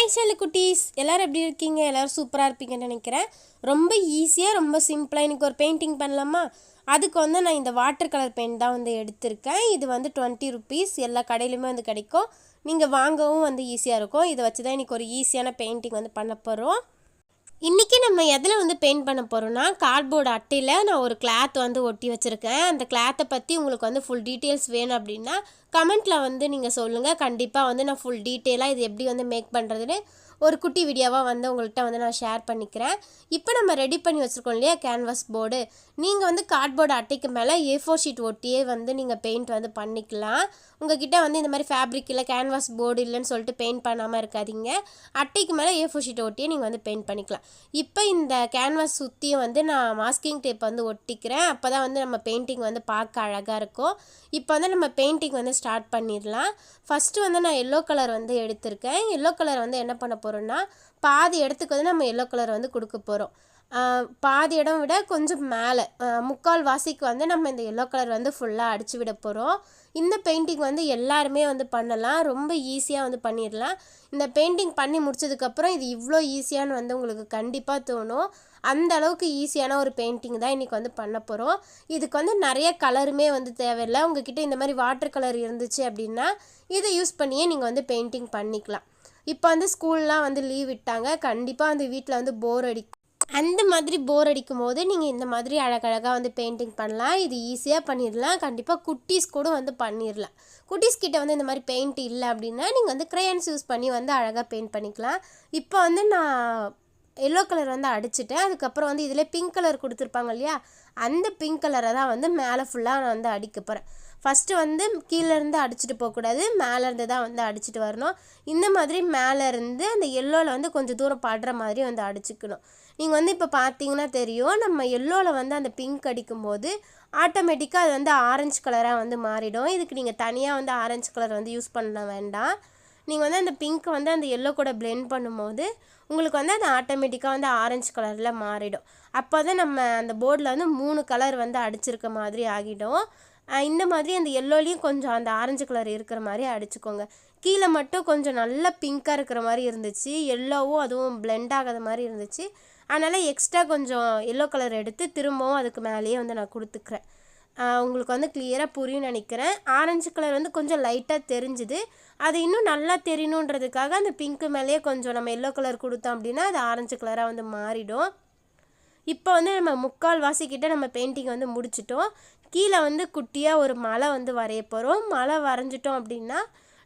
Hi cell குட்டீஸ் எல்லோரும் எப்படி இருக்கீங்க? எல்லோரும் சூப்பராக இருப்பீங்கன்னு நினைக்கிறேன். ரொம்ப ஈஸியாக ரொம்ப சிம்பிளாக எனக்கு ஒரு பெயிண்டிங் பண்ணலாமா? அதுக்கு வந்து நான் இந்த வாட்டர் கலர் பெயிண்ட் தான் வந்து எடுத்திருக்கேன். இது வந்து டுவெண்ட்டி ருபீஸ் எல்லா கடையிலுமே வந்து கிடைக்கும். நீங்கள் வாங்கவும் வந்து ஈஸியாக இருக்கும். இதை வச்சு தான் இன்றைக்கி ஒரு ஈஸியான பெயிண்டிங் வந்து பண்ண போகிறோம் இன்றைக்கி நம்ம எதில் வந்து பெயிண்ட் பண்ண போகிறோன்னா கார்ட்போர்டு அட்டையில் நான் ஒரு கிளாத் வந்து ஒட்டி வச்சுருக்கேன். அந்த கிளாத்தை பற்றி உங்களுக்கு வந்து ஃபுல் டீட்டெயில்ஸ் வேணும் அப்படின்னா கமெண்ட்டில் வந்து நீங்கள் சொல்லுங்கள் கண்டிப்பாக வந்து நான் ஃபுல் டீட்டெயிலாக இது எப்படி வந்து மேக் பண்ணுறதுன்னு ஒரு குட்டி வீடியோவாக வந்து உங்கள்கிட்ட வந்து நான் ஷேர் பண்ணிக்கிறேன். இப்போ நம்ம ரெடி பண்ணி வச்சுருக்கோம் இல்லையா கேன்வாஸ் போர்டு நீங்கள் வந்து கார்ட்போர்டு அட்டைக்கு மேலே ஏ ஃபோர் ஷீட் ஒட்டியே வந்து நீங்கள் பெயிண்ட் வந்து பண்ணிக்கலாம். உங்ககிட்ட வந்து இந்த மாதிரி ஃபேப்ரிக் இல்லை கேன்வாஸ் போர்டு இல்லைன்னு சொல்லிட்டு பெயிண்ட் பண்ணாமல் இருக்காதீங்க. அட்டைக்கு மேலே ஏ ஃபோர் ஷீட் ஒட்டியே நீங்கள் வந்து பெயிண்ட் பண்ணிக்கலாம். இப்போ இந்த கேன்வாஸ் சுற்றியும் வந்து நான் மாஸ்கிங் டேப் வந்து ஒட்டிக்கிறேன். அப்போ தான் வந்து நம்ம பெயிண்டிங் வந்து பார்க்க அழகாக இருக்கும். இப்போ வந்து நம்ம பெயிண்டிங் வந்து ஸ்டார்ட் பண்ணிடலாம். ஃபஸ்ட்டு வந்து நான் எல்லோ கலர் வந்து எடுத்திருக்கேன். எல்லோ கலர் வந்து என்ன பண்ண போகிறோன்னா பாதி இடத்துக்கு வந்து நம்ம எல்லோ கலர் வந்து கொடுக்க போகிறோம் பாதி இடம் விட கொஞ்சம் மேலே முக்கால் வாசிக்கு வந்து நம்ம இந்த எல்லோ கலர் வந்து ஃபுல்லாக அடித்து விட போகிறோம் இந்த பெயிண்டிங் வந்து எல்லாருமே வந்து பண்ணலாம். ரொம்ப ஈஸியாக வந்து பண்ணிடலாம். இந்த பெயிண்டிங் பண்ணி முடிச்சதுக்கப்புறம் இது இவ்வளோ ஈஸியான்னு வந்து உங்களுக்கு கண்டிப்பாக தோணும். அந்த அளவுக்கு ஈஸியான ஒரு பெயிண்டிங் தான் இன்றைக்கி வந்து பண்ண போகிறோம் இதுக்கு வந்து நிறைய கலருமே வந்து தேவையில்லை. உங்ககிட்ட இந்த மாதிரி வாட்டர் கலர் இருந்துச்சு அப்படின்னா இதை யூஸ் பண்ணியே நீங்கள் வந்து பெயிண்டிங் பண்ணிக்கலாம். இப்போ வந்து ஸ்கூல்லாம் வந்து லீவ் விட்டாங்க. கண்டிப்பாக வந்து வீட்டில் வந்து போர் அடி அந்த மாதிரி போர் அடிக்கும் போது நீங்கள் இந்த மாதிரி அழகழகாக வந்து பெயிண்டிங் பண்ணலாம். இது ஈஸியாக பண்ணிடலாம் கண்டிப்பாக குட்டீஸ் கூட வந்து பண்ணிடலாம் குட்டீஸ் கிட்ட வந்து இந்த மாதிரி பெயிண்ட் இல்லை அப்படின்னா நீங்கள் வந்து க்ரேயன்ஸ் யூஸ் பண்ணி வந்து அழகாக பெயிண்ட் பண்ணிக்கலாம். இப்போ வந்து நான் எல்லோ கலர் வந்து அடிச்சுட்டேன். அதுக்கப்புறம் வந்து இதில் பிங்க் கலர் கொடுத்துருப்பாங்க இல்லையா? அந்த பிங்க் கலரை தான் வந்து மேலே ஃபுல்லாக நான் வந்து அடிக்க போகிறேன் ஃபஸ்ட்டு வந்து கீழேருந்து அடிச்சுட்டு போகக்கூடாது. மேலேருந்து தான் வந்து அடிச்சுட்டு வரணும். இந்த மாதிரி மேலேருந்து அந்த எல்லோவில் வந்து கொஞ்சம் தூரம் படுற மாதிரி வந்து அடிச்சுக்கணும். நீங்கள் வந்து இப்போ பார்த்தீங்கன்னா தெரியும் நம்ம எல்லோவில் வந்து அந்த பிங்க் அடிக்கும்போது ஆட்டோமேட்டிக்காக அது வந்து ஆரஞ்சு கலராக வந்து மாறிடும். இதுக்கு நீங்கள் தனியாக வந்து ஆரஞ்சு கலர் வந்து யூஸ் பண்ண வேண்டாம். நீங்கள் வந்து அந்த பிங்க்கை வந்து அந்த எல்லோ கூட பிளெண்ட் பண்ணும்போது உங்களுக்கு வந்து அது ஆட்டோமேட்டிக்காக வந்து ஆரஞ்சு கலரில் மாறிடும். அப்போ தான் நம்ம அந்த போர்டில் வந்து மூணு கலர் வந்து அடிச்சிருக்க மாதிரி ஆகிடும். இந்த மாதிரி அந்த எல்லோலையும் கொஞ்சம் அந்த ஆரஞ்சு கலர் இருக்கிற மாதிரி அடிச்சுக்கோங்க. கீழே மட்டும் கொஞ்சம் நல்லா பிங்க்காக இருக்கிற மாதிரி இருந்துச்சு. எல்லோவும் அதுவும் பிளெண்ட் ஆகாத மாதிரி இருந்துச்சு. அதனால் எக்ஸ்ட்ரா கொஞ்சம் எல்லோ கலர் எடுத்து திரும்பவும் அதுக்கு மேலேயே வந்து நான் கொடுத்துக்கிறேன். உங்களுக்கு வந்து கிளியராக புரியும் நினைக்கிறேன். ஆரஞ்சு கலர் வந்து கொஞ்சம் லைட்டாக தெரிஞ்சுது. அது இன்னும் நல்லா தெரியணுன்றதுக்காக அந்த பிங்க்கு மேலேயே கொஞ்சம் நம்ம எல்லோ கலர் கொடுத்தோம் அப்படின்னா அது ஆரஞ்சு கலராக வந்து மாறிடும். இப்போ வந்து நம்ம முக்கால் வாசிக்கிட்ட நம்ம பெயிண்டிங் வந்து முடிச்சிட்டோம். கீழே வந்து குட்டியாக ஒரு மலை வந்து வரைய போகிறோம் மலை வரைஞ்சிட்டோம் அப்படின்னா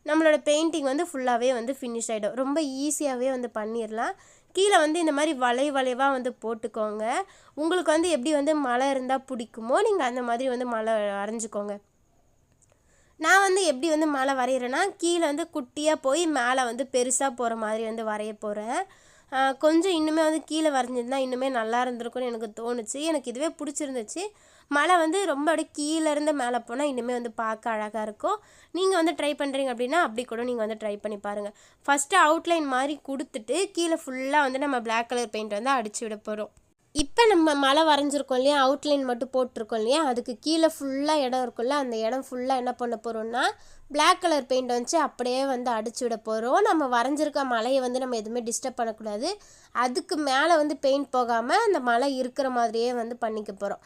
நம்மளோட பெயிண்டிங் வந்து ஃபுல்லாகவே வந்து ஃபினிஷ் ஆகிடும் ரொம்ப ஈஸியாகவே வந்து பண்ணிடலாம் கீழே வந்து இந்த மாதிரி வளை வளைவாக வந்து போட்டுக்கோங்க. உங்களுக்கு வந்து எப்படி வந்து மழை இருந்தால் பிடிக்குமோ நீங்கள் அந்த மாதிரி வந்து மழை வரைஞ்சிக்கோங்க. நான் வந்து எப்படி வந்து மழை வரைகிறேன்னா கீழே வந்து குட்டியாக போய் மேலே வந்து பெருசாக போகிற மாதிரி வந்து வரைய போகிறேன் கொஞ்சம் இன்னுமே வந்து கீழே வரைஞ்சிருந்தா இன்னுமே நல்லா இருந்திருக்கும்னு எனக்கு தோணுச்சு. எனக்கு இதுவே பிடிச்சிருந்துச்சு. மலை வந்து ரொம்ப அப்படியே கீழேருந்து மேலே போனால் இன்னுமே வந்து பார்க்க அழகாக இருக்கும். நீங்கள் வந்து ட்ரை பண்ணுறீங்க அப்படின்னா அப்படி கூட நீங்கள் வந்து ட்ரை பண்ணி பாருங்கள் ஃபஸ்ட்டு அவுட்லைன் மாதிரி கொடுத்துட்டு கீழே ஃபுல்லாக வந்து நம்ம பிளாக் கலர் பெயிண்ட் வந்து அடிச்சு விட போகிறோம் இப்போ நம்ம மழை வரைஞ்சிருக்கோம் இல்லையா? அவுட்லைன் மட்டும் போட்டிருக்கோம் இல்லையா? அதுக்கு கீழே ஃபுல்லாக இடம் இருக்குல்ல அந்த இடம் ஃபுல்லாக என்ன பண்ண போகிறோம்னா பிளாக் கலர் பெயிண்ட் வச்சு அப்படியே வந்து அடிச்சு விட போகிறோம் நம்ம வரைஞ்சிருக்க மலையை வந்து நம்ம எதுவுமே டிஸ்டர்ப் பண்ணக்கூடாது. அதுக்கு மேலே வந்து பெயிண்ட் போகாமல் அந்த மலை இருக்கிற மாதிரியே வந்து பண்ணிக்க போகிறோம்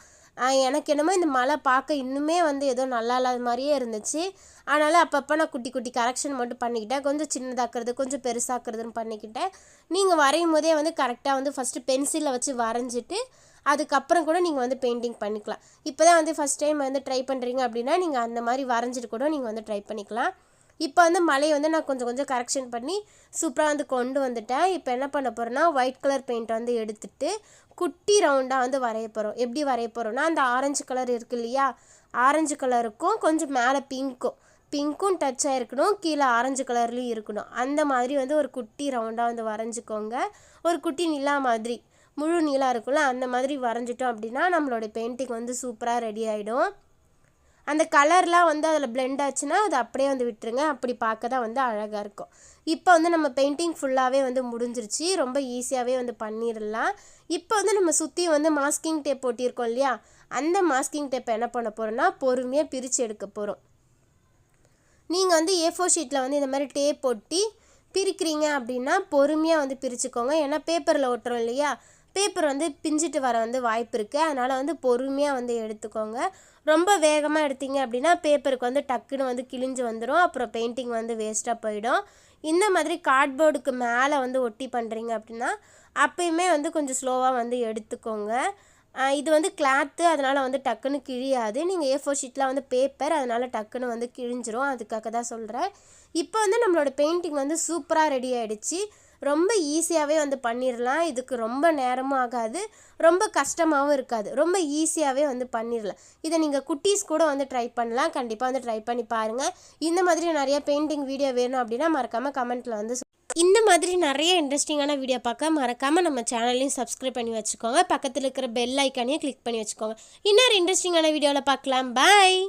எனக்கு என்னமோ இந்த மலை பார்க்க இன்னுமே வந்து ஏதோ நல்லா இல்லாத மாதிரியே இருந்துச்சு. அதனால் அப்பப்போ நான் குட்டி குட்டி கரெக்ஷன் மட்டும் பண்ணிக்கிட்டேன். கொஞ்சம் சின்னதாக்குறது கொஞ்சம் பெருசாக்குறதுன்னு பண்ணிக்கிட்டேன். நீங்கள் வரையும் போதே வந்து கரெக்டாக வந்து ஃபஸ்ட்டு பென்சிலில் வச்சு வரைஞ்சிட்டு அதுக்கப்புறம் கூட நீங்கள் வந்து பெயிண்டிங் பண்ணிக்கலாம். இப்போ தான் வந்து ஃபஸ்ட் டைம் வந்து ட்ரை பண்ணுறீங்க அப்படின்னா நீங்கள் அந்த மாதிரி வரைஞ்சிட்டு கூட நீங்கள் வந்து ட்ரை பண்ணிக்கலாம். இப்போ வந்து மலையை வந்து நான் கொஞ்சம் கொஞ்சம் கரெக்ஷன் பண்ணி சூப்பராக வந்து கொண்டு வந்துட்டேன். இப்போ என்ன பண்ண போகிறேன்னா ஒயிட் கலர் பெயிண்ட் வந்து எடுத்துட்டு குட்டி ரவுண்டாக வந்து வரைய போகிறோம் எப்படி வரைய போகிறோம்னா அந்த ஆரஞ்சு கலர் இருக்கு இல்லையா? ஆரஞ்சு கலருக்கும் கொஞ்சம் மேலே பிங்க்கும் பிங்க்கும் டச் ஆகிருக்கணும் கீழே ஆரஞ்சு கலர்லேயும் இருக்கணும். அந்த மாதிரி வந்து ஒரு குட்டி ரவுண்டாக வந்து வரைஞ்சிக்கோங்க. ஒரு குட்டி நிலா மாதிரி. முழு நீளாக இருக்கும்ல அந்த மாதிரி வரைஞ்சிட்டோம் அப்படின்னா நம்மளோட பெயிண்டிங் வந்து சூப்பராக ரெடி ஆகிடும் அந்த கலர்லாம் வந்து அதில் பிளெண்ட் ஆச்சுன்னா அது அப்படியே வந்து விட்டுருங்க. அப்படி பார்க்க தான் வந்து அழகாக இருக்கும். இப்போ வந்து நம்ம பெயிண்டிங் ஃபுல்லாகவே வந்து முடிஞ்சிருச்சு. ரொம்ப ஈஸியாகவே வந்து பண்ணிடலாம். இப்போ வந்து நம்ம சுற்றி வந்து மாஸ்கிங் டேப் போட்டிருக்கோம் இல்லையா? அந்த மாஸ்கிங் டேப்பை என்ன பண்ண போகிறோம்னா பொறுமையாக பிரித்து எடுக்க போகிறோம் நீங்கள் வந்து ஏ ஃபோர் ஷீட்டில் வந்து இந்த மாதிரி டேப் ஒட்டி பிரிக்கிறீங்க அப்படின்னா பொறுமையாக வந்து பிரிச்சுக்கோங்க. ஏன்னா பேப்பரில் ஒட்டுறோம் இல்லையா? பேப்பர் வந்து பிஞ்சிட்டு வர வந்து வாய்ப்பு இருக்குது அதனால் வந்து பொறுமையாக வந்து எடுத்துக்கோங்க. ரொம்ப வேகமாக எடுத்தீங்க அப்படின்னா பேப்பருக்கு வந்து டக்குன்னு வந்து கிழிஞ்சு வந்துடும் அப்புறம் பெயிண்டிங் வந்து வேஸ்ட்டாக போயிடும். இந்த மாதிரி கார்ட்போர்டுக்கு மேலே வந்து ஒட்டி பண்ணுறீங்க அப்படின்னா அப்பயுமே வந்து கொஞ்சம் ஸ்லோவாக வந்து எடுத்துக்கோங்க. இது வந்து கிளாத்து அதனால் வந்து டக்குன்னு கிழியாது. நீங்கள் ஏ ஃபோர் ஷீட்லாம் வந்து பேப்பர் அதனால் டக்குன்னு வந்து கிழிஞ்சிரும். அதுக்காக தான் சொல்கிறேன் இப்போ வந்து நம்மளோட பெயிண்டிங் வந்து சூப்பராக ரெடி ஆகிடுச்சு ரொம்ப ஈஸியாகவே வந்து பண்ணிடலாம் இதுக்கு ரொம்ப நேரமும் ஆகாது. ரொம்ப கஷ்டமாகவும் இருக்காது. ரொம்ப ஈஸியாகவே வந்து பண்ணிடலாம் இதை நீங்கள் குட்டீஸ் கூட வந்து ட்ரை பண்ணலாம். கண்டிப்பாக வந்து ட்ரை பண்ணி பாருங்கள் இந்த மாதிரி நிறைய பெயிண்டிங் வீடியோ வேணும் அப்படின்னா மறக்காமல் கமெண்ட்டில் வந்து இந்த மாதிரி நிறைய இன்ட்ரெஸ்டிங்கான வீடியோ பார்க்க மறக்காமல் நம்ம சேனலையும் சப்ஸ்கிரைப் பண்ணி வச்சுக்கோங்க. பக்கத்தில் இருக்கிற பெல் ஐக்கானையும் கிளிக் பண்ணி வச்சுக்கோங்க. இன்னொரு இன்ட்ரெஸ்டிங்கான வீடியோவில் பார்க்கலாம். பாய்